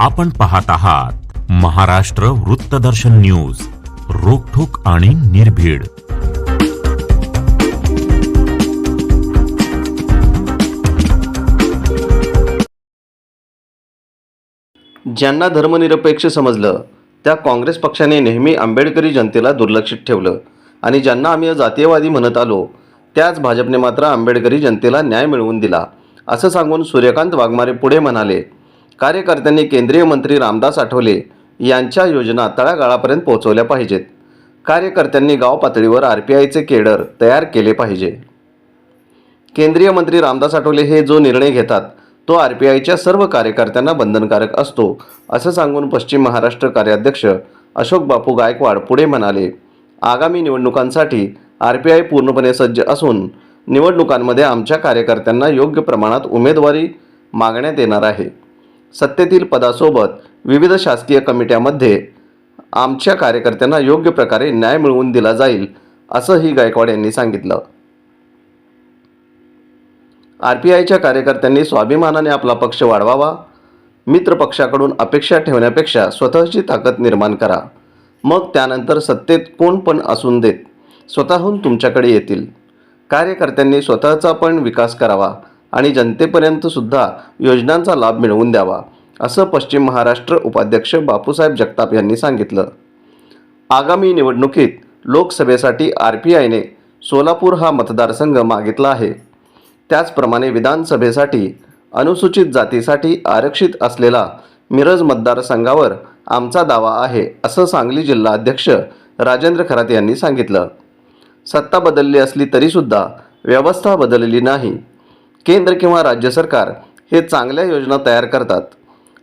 आपण पाहत आहात महाराष्ट्र वृत्तदर्शन न्यूज रोखोक आणि निर्भीड. ज्यांना धर्मनिरपेक्ष समजलं त्या काँग्रेस पक्षाने नेहमी आंबेडकरी जनतेला दुर्लक्षित ठेवलं. आणि ज्यांना आम्ही जातीयवादी म्हणत आलो त्याच भाजपने मात्र आंबेडकरी जनतेला न्याय मिळवून दिला असं सांगून सूर्यकांत वाघमारे पुढे म्हणाले कार्यकर्त्यांनी केंद्रीय मंत्री रामदास आठवले यांच्या योजना तळागाळापर्यंत पोहोचवल्या पाहिजेत. कार्यकर्त्यांनी गाव पातळीवर आर पी आयचे केडर तयार केले पाहिजे. केंद्रीय मंत्री रामदास आठवले हे जो निर्णय घेतात तो आर पी आयच्या सर्व कार्यकर्त्यांना बंधनकारक असतो असं सांगून पश्चिम महाराष्ट्र कार्याध्यक्ष अशोक बापू गायकवाड पुढे म्हणाले आगामी निवडणुकांसाठी आर पी आय पूर्णपणे सज्ज असून निवडणुकांमध्ये आमच्या कार्यकर्त्यांना योग्य प्रमाणात उमेदवारी मागण्यात येणार आहे. सत्तेतील पदासोबत विविध शासकीय कमिट्यामध्ये आमच्या कार्यकर्त्यांना योग्य प्रकारे न्याय मिळवून दिला जाईल असंही गायकवाड यांनी सांगितलं. आर पी आयच्या कार्यकर्त्यांनी स्वाभिमानाने आपला पक्ष वाढवावा मित्र पक्षाकडून अपेक्षा ठेवण्यापेक्षा स्वतःची ताकद निर्माण करा. मग त्यानंतर सत्तेत कोण पण असून देत स्वतःहून तुमच्याकडे येतील. कार्यकर्त्यांनी स्वतःचा पण विकास करावा आणि जनतेपर्यंत सुद्धा योजनांचा लाभ मिळवून द्यावा असं पश्चिम महाराष्ट्र उपाध्यक्ष बापूसाहेब जगताप यांनी सांगितलं. आगामी निवडणुकीत लोकसभेसाठी आर पी आयने सोलापूर हा मतदारसंघ मागितला आहे. त्याचप्रमाणे विधानसभेसाठी अनुसूचित जातीसाठी आरक्षित असलेला मिरज मतदारसंघावर आमचा दावा आहे असं सांगली जिल्हा अध्यक्ष राजेंद्र खरात यांनी सांगितलं. सत्ता बदलली असली तरीसुद्धा व्यवस्था बदलली नाही. केंद्र किंवा राज्य सरकार हे चांगल्या योजना तयार करतात.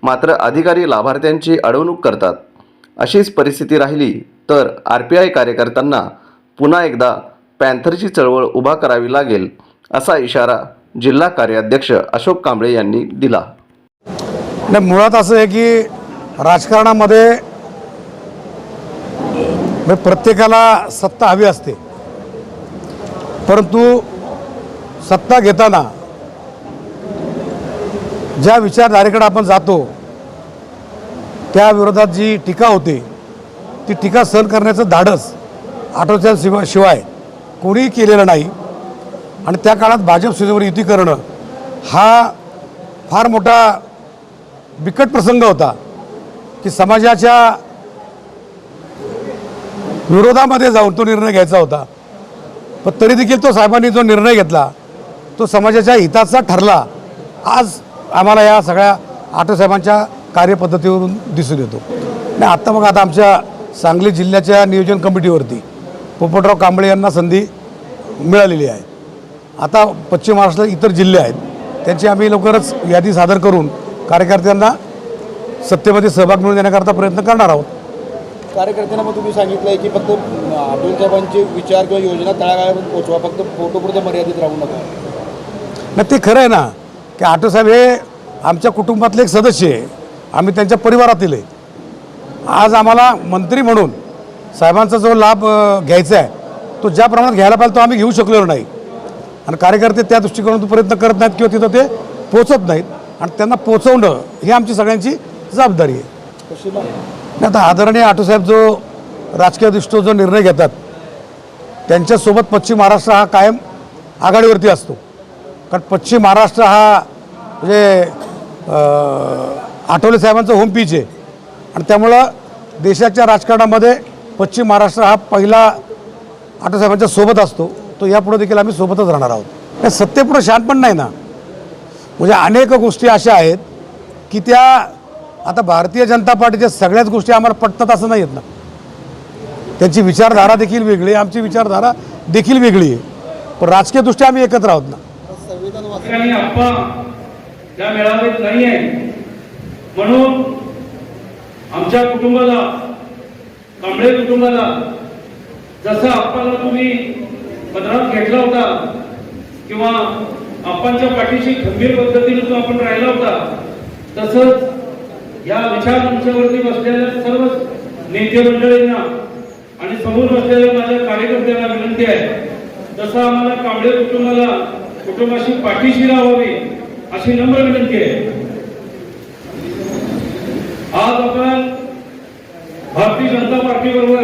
मात्र अधिकारी लाभार्थ्यांची अडवणूक करतात. अशीच परिस्थिती राहिली तर आर पी आय कार्यकर्त्यांना पुन्हा एकदा पॅन्थरची चळवळ उभा करावी लागेल असा इशारा जिल्हा कार्याध्यक्ष अशोक कांबळे यांनी दिला. नाही मुळात असं आहे की राजकारणामध्ये म्हणजे प्रत्येकाला सत्ता हवी असते. परंतु सत्ता घेताना ज्या विचारधारेकडे आपण जातो त्या विरोधात जी टीका होते ती टीका सहन करण्याचं धाडस आठवच्या शिवाय शिवाय कोणीही केलेलं नाही. आणि त्या काळात भाजप सेनेवर युती करणं हा फार मोठा बिकट प्रसंग होता की समाजाच्या विरोधामध्ये जाऊन तो निर्णय घ्यायचा होता. पण तरी देखील तो साहेबांनी जो निर्णय घेतला तो समाजाच्या हिताचा ठरला. आज आम्हाला या सगळ्या आठव साहेबांच्या कार्यपद्धतीवरून दिसून येतो. आणि आत्ता मग आता आमच्या सांगली जिल्ह्याच्या नियोजन कमिटीवरती पोपटराव कांबळे यांना संधी मिळालेली आहे. आता पश्चिम महाराष्ट्रात इतर जिल्हे आहेत त्यांची आम्ही लवकरच यादी सादर करून कार्यकर्त्यांना सत्तेमध्ये सहभाग मिळवून देण्याकरता प्रयत्न करणार आहोत. कार्यकर्त्यांना मग तुम्ही सांगितलंय की फक्त अब्दुल साहेबांचे विचार किंवा योजना तळागाळापर्यंत पोहोचवा फक्त फोटोपुरते मर्यादित राहू नका. नाही ते खरं आहे ना. की आटोसाहेब हे आमच्या कुटुंबातले एक सदस्य आहे. आम्ही त्यांच्या परिवारातील आहे. आज आम्हाला मंत्री म्हणून साहेबांचा जो लाभ घ्यायचा आहे तो ज्या प्रमाणात घ्यायला पाहिजे तो आम्ही घेऊ शकलेलो नाही. आणि कार्यकर्ते त्या दृष्टिकोनातून प्रयत्न करत नाहीत किंवा तिथं ते पोचत नाहीत. आणि त्यांना पोचवणं ही आमची सगळ्यांची जबाबदारी आहे. आता आदरणीय आटोसाहेब जो राजकीय दृष्टीवर जो निर्णय घेतात त्यांच्यासोबत पश्चिम महाराष्ट्र हा कायम आघाडीवरती असतो. कारण पश्चिम महाराष्ट्र हा म्हणजे आठवले साहेबांचं होम पीच आहे. आणि त्यामुळं देशाच्या राजकारणामध्ये पश्चिम महाराष्ट्र हा पहिला आठवसाहेबांच्या सोबत असतो. तो यापुढे देखील आम्ही सोबतच राहणार आहोत. त्या सत्तेपुढं शान पण नाही ना. म्हणजे अनेक गोष्टी अशा आहेत की त्या आता भारतीय जनता पार्टीच्या सगळ्याच गोष्टी आम्हाला पटतात असं नाही आहेत ना. त्यांची विचारधारा देखील वेगळी आहे. आमची विचारधारा देखील वेगळी आहे. पण राजकीयदृष्ट्या आम्ही एकत्र आहोत ना. ठिकाणी आप्पा त्या मेळाव्यात नाही आहे. म्हणून आमच्या कुटुंबाला कांबळे कुटुंबाला जसं आप्पाला तुम्ही पदरात घेतला होता किंवा आपणच्या पाठीशी खंबीर पद्धतीने तो आपण राहिला होता तसंच या विचार मंचावरती बसलेल्या सर्व नेते मंडळींना आणि समोर बसलेल्या माझ्या कार्यकर्त्यांना विनंती आहे. जसं आम्हाला कांबळे कुटुंबाला कुटुंबाशी पाठीशी राहावी अशी नम्र विनंती आहे. आज आपण भारतीय जनता पार्टी बरोबर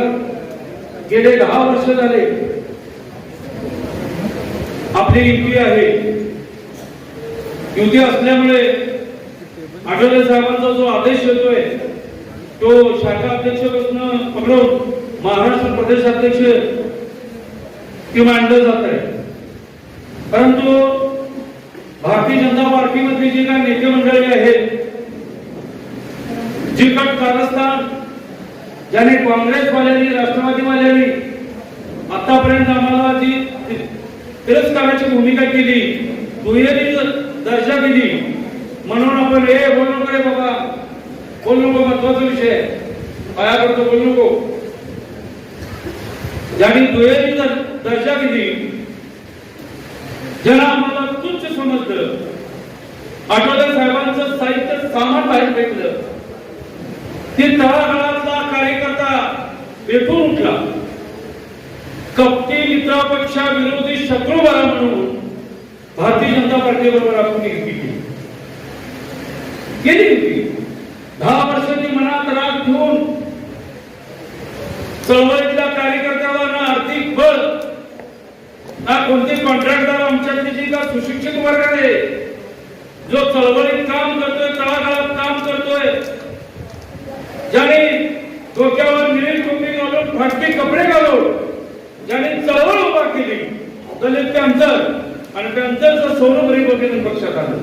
गेले दहा वर्ष झाले. आपली युती आहे. युती असल्यामुळे आठवले साहेबांचा जो आदेश येतोय तो शाखा अध्यक्षपासून पकडून महाराष्ट्र प्रदेश अध्यक्ष ते मांडलं जात आहे. परंतु भारतीय जनता पार्टीमधली जे काही नेते मंडळी आहेत जिकट कारस्थान ज्याने काँग्रेसवाल्यांनी राष्ट्रवादीवाल्यांनी आतापर्यंत आम्हाला जी तिरस्काराची भूमिका केली दुहेरी दर्जा दिली म्हणून आपण हे बोलू नको रे बाबा. बोलू नको महत्त्वाचा विषय पाया करतो बोलू नको. ज्यांनी दुहेरी दर्जा दिली ज्याला आम्हाला तुच्छ समजलं आठवले साहेबांचं साहित्य सामान बाहेर फेकलं ते तळागाळातला कार्यकर्ता पेटून उठला. कपटी मित्रापेक्षा विरोधी शत्रू बरा म्हणून भारतीय जनता पार्टीबरोबर आपण युती केली. केली युती दहा वर्षांनी मनात राग घेऊन चळवळीतल्या कार्यकर्त्याला ना आर्थिक बळ ना कोणते कॉन्ट्रॅक्टर आमच्यातली सुशिक्षित वर्ग आहे जो चळवळीत काम करतोय तळागाळात काम करतोय ज्याने डोक्यावर निळी टोपी घालून फाटके कपडे घालून ज्याने चळवळ उभा केली दलित पॅन्थर आणि पॅन्थरचं सोनं बरी पक्षात आलं.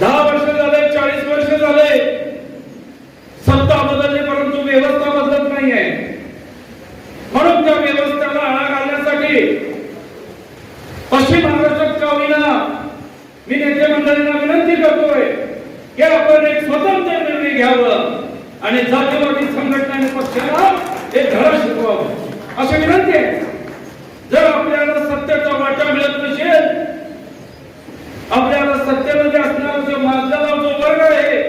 दहा वर्ष झालं चाळीस वर्ष झाले सत्ता बदलली परंतु व्यवस्था बदलत नाहीये म्हणून त्या व्यवस्थेला आळा घालण्यासाठी पश्चिम महाराष्ट्रात का होईना मी नेते मंडळींना विनंती करतोय की आपण एक स्वतंत्र निर्णय घ्यावं आणि जातीवादी पक्षाला हे धडा शिकवावं अशी विनंती आहे. जर आपल्याला सत्याचा वाटा मिळत नसेल आपल्याला सत्तेमध्ये असणारा जो माझला जो वर्ग आहे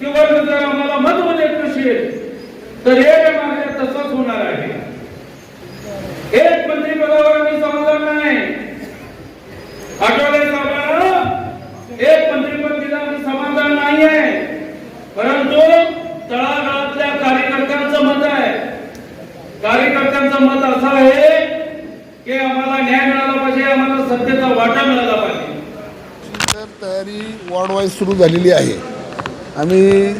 ती वर्ग जर आम्हाला मत देत नसेल तर हे मागे तसंच होणार आहे एक मंत्री पदावर आम्ही समाधान नाही आठवले साहेबांना एक मंत्रीपद दिलं आम्ही समाधान नाही आहे परंतु तळागाळातल्या कार्यकर्त्यांचं मत आहे कार्यकर्त्यांचं मत असं आहे की आम्हाला न्याय मिळाला पाहिजे आम्हाला सत्तेचा वाटा मिळाला पाहिजे तर तयारी वॉर्ड वाईज सुरू झालेली आहे. आम्ही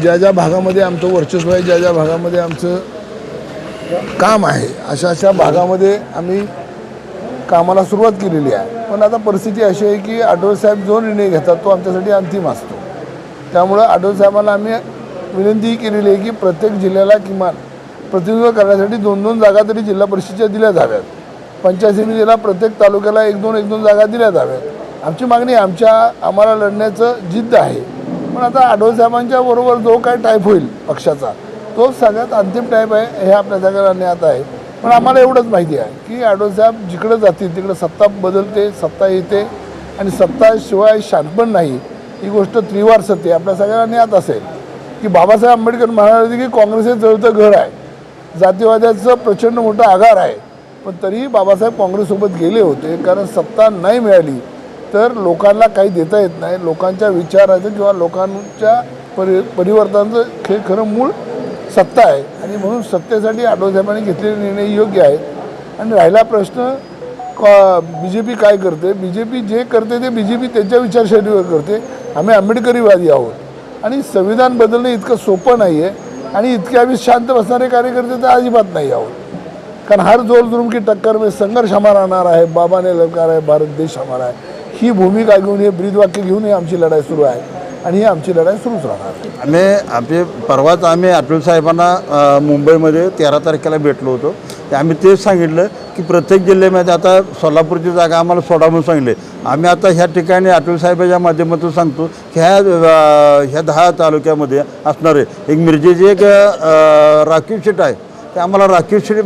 ज्या ज्या भागामध्ये आमचं वर्चस्व आहे ज्या ज्या भागामध्ये आमचं काम आहे अशा अशा भागामध्ये आम्ही कामाला सुरुवात केलेली आहे. पण आता परिस्थिती अशी आहे की आठवले साहेब जो निर्णय घेतात तो आमच्यासाठी अंतिम असतो. त्यामुळं आठवले साहेबांना आम्ही विनंतीही केलेली आहे की प्रत्येक जिल्ह्याला किमान प्रतिनिधित्व करण्यासाठी दोन दोन जागा तरी जिल्हा परिषदेच्या दिल्या जाव्यात. पंचायत समितीला प्रत्येक तालुक्याला एक दोन एक दोन जागा दिल्या जाव्यात. आमची मागणी आमच्या आम्हाला लढण्याचं जिद्द आहे. पण आता आठवले साहेबांच्या बरोबर जो काय टाईप होईल पक्षाचा तो सगळ्यात अंतिम टाईप आहे हे आपल्या सगळ्यांना ज्ञात आहे. पण आम्हाला एवढंच माहिती आहे की आठवले साहेब जिकडे जातील तिकडं सत्ता बदलते सत्ता येते आणि सत्ताशिवाय शांतपण नाही. ही गोष्ट त्रिवार सत्य आपल्या सगळ्यांना ज्ञात असेल की बाबासाहेब आंबेडकर म्हणाले होते की काँग्रेस हे जळतं घर आहे. जातीवाद्याचं प्रचंड मोठा आघार आहे. पण तरीही बाबासाहेब काँग्रेससोबत गेले होते कारण सत्ता नाही मिळाली. तर लोकांना काही देता येत नाही. लोकांच्या विचाराचं किंवा लोकांच्या परि परिवर्तनाचं हे खरं मूळ सत्ता आहे. आणि म्हणून सत्तेसाठी आठवसाहेबांनी घेतलेले निर्णय योग्य आहेत. आणि राहिला प्रश्न बी जे पी काय करते? बी जे पी जे करते ते बी जे पी त्यांच्या विचारशैलीवर करते. आम्ही आंबेडकरीवादी आहोत. आणि संविधान बदलणं इतकं सोपं नाही आहे आणि इतके आम्ही शांत बसणारे कार्यकर्ते तर अजिबात नाही आहोत. कारण हर जोर जुलूम की टक्कर में संघर्ष हमारा नारा है बाबा ने ललकारा है भारत देश हमारा है ही भूमिका घेऊन हे ब्रीदवाक्य घेऊन ही आमची लढाई सुरू आहे. आणि ही आमची लढाई सुरूच राहणार. आम्ही आमचे परवाच आम्ही अटल साहेबांना मुंबईमध्ये तेरा तारखेला भेटलो होतो. आम्ही तेच सांगितलं की प्रत्येक जिल्ह्यामध्ये आता सोलापूरची जागा आम्हाला सोडा म्हणून सांगितले. आम्ही आता ह्या ठिकाणी अटल साहेबाच्या माध्यमातून सांगतो की ह्या ह्या दहा तालुक्यामध्ये असणारे एक मिरजेची एक राखीव सीट आहे. ते आम्हाला राखीव सीट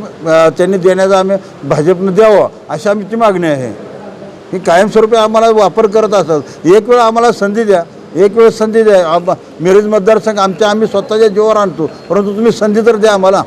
त्यांनी देण्याचा आम्ही भाजपनं द्यावं अशी आमची मागणी आहे. ही कायमस्वरूपी आम्हाला वापर करत असतात एक वेळ आम्हाला संधी द्या. एक वेळ संधी द्या. मिरज मतदारसंघ आमच्या आम्ही स्वतःच्या जीवावर आणतो. परंतु तुम्ही संधी तर द्या आम्हाला.